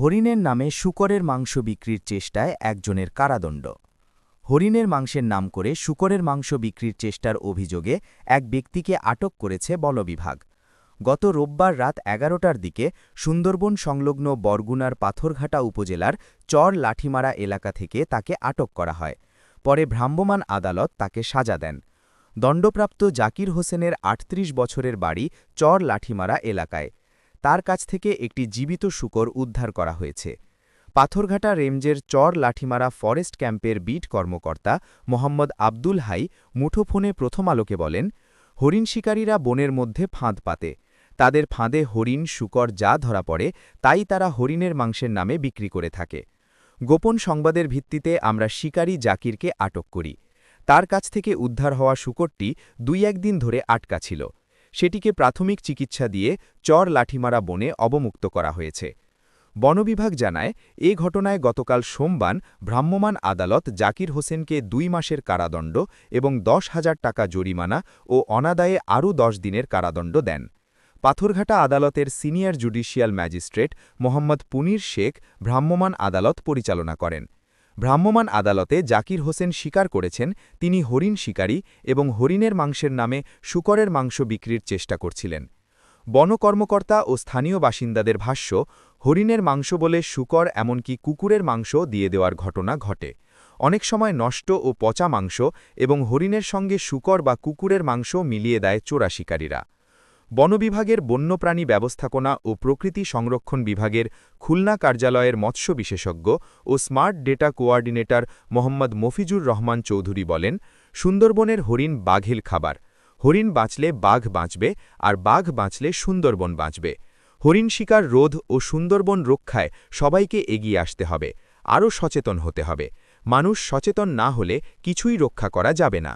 হরিণের নামে শুকরের মাংস বিক্রির চেষ্টায় একজনের কারাদণ্ড। হরিণের মাংসের নাম করে শুকরের মাংস বিক্রির চেষ্টার অভিযোগে এক ব্যক্তিকে আটক করেছে বলবিভাগ গত রোববার রাত এগারোটার দিকে সুন্দরবন সংলগ্ন বরগুনার পাথরঘাটা উপজেলার চর লাঠিমারা এলাকা থেকে তাকে আটক করা হয়। পরে ভ্রাম্যমাণ আদালত তাকে সাজা দেন। দণ্ডপ্রাপ্ত জাকির হোসেনের আটত্রিশ বছরের বাড়ি চর লাঠিমারা এলাকায়। তার কাছ থেকে একটি জীবিত শুকর উদ্ধার করা হয়েছে। পাথরঘাটা রেঞ্জের চর লাঠিমারা ফরেস্ট ক্যাম্পের বিট কর্মকর্তা মোহাম্মদ আব্দুল হাই মুঠোফোনে প্রথম আলোকে বলেন, হরিণ শিকারীরা বনের মধ্যে ফাঁদ পাতে। তাদের ফাঁদে হরিণ, শুকর যা ধরা পড়ে, তাই তারা হরিণের মাংসের নামে বিক্রি করে থাকে। গোপন সংবাদের ভিত্তিতে আমরা শিকারী জাকিরকে আটক করি। তার কাছ থেকে উদ্ধার হওয়া শুকরটি দুই একদিন ধরে আটকা ছিল। সেটিকে প্রাথমিক চিকিৎসা দিয়ে চর লাঠিমারা বনে অবমুক্ত করা হয়েছে। বনবিভাগ জানায়, এ ঘটনায় গতকাল সোমবার ভ্রাম্যমাণ আদালত জাকির হোসেনকে দুই মাসের কারাদণ্ড এবং দশ হাজার টাকা জরিমানা ও অনাদায়ে আরও দশ দিনের কারাদণ্ড দেন। পাথরঘাটা আদালতের senior judicial magistrate Mohammad Punir Sheikh ভ্রাম্যমাণ আদালত পরিচালনা করেন। ভ্রাম্যমাণ আদালতে জাকির হোসেন স্বীকার করেছেন, তিনি হরিণ শিকারী এবং হরিণের মাংসের নামে শুকরের মাংস বিক্রির চেষ্টা করছিলেন। বন কর্মকর্তা ও স্থানীয় বাসিন্দাদের ভাষ্য, হরিণের মাংস বলে শুকর এমনকি কুকুরের মাংস দিয়ে দেওয়ার ঘটনা ঘটে। অনেক সময় নষ্ট ও পচা মাংস এবং হরিণের সঙ্গে শুকর বা কুকুরের মাংস মিলিয়ে দেয় চোরা শিকারীরা বনবিভাগের বন্যপ্রাণী ব্যবস্থাপনা ও প্রকৃতি সংরক্ষণ বিভাগের খুলনা কার্যালয়ের মৎস্য বিশেষজ্ঞ ও smart data coordinator Mohammad Mafizur Rahman Chowdhury বলেন, সুন্দরবনের হরিণ বাঘেল খাবার। হরিণ বাঁচলে বাঘ বাঁচবে আর বাঘ বাঁচলে সুন্দরবন বাঁচবে। হরিণ শিকার রোধ ও সুন্দরবন রক্ষায় সবাইকে এগিয়ে আসতে হবে, আরও সচেতন হতে হবে। মানুষ সচেতন না হলে কিছুই রক্ষা করা যাবে না।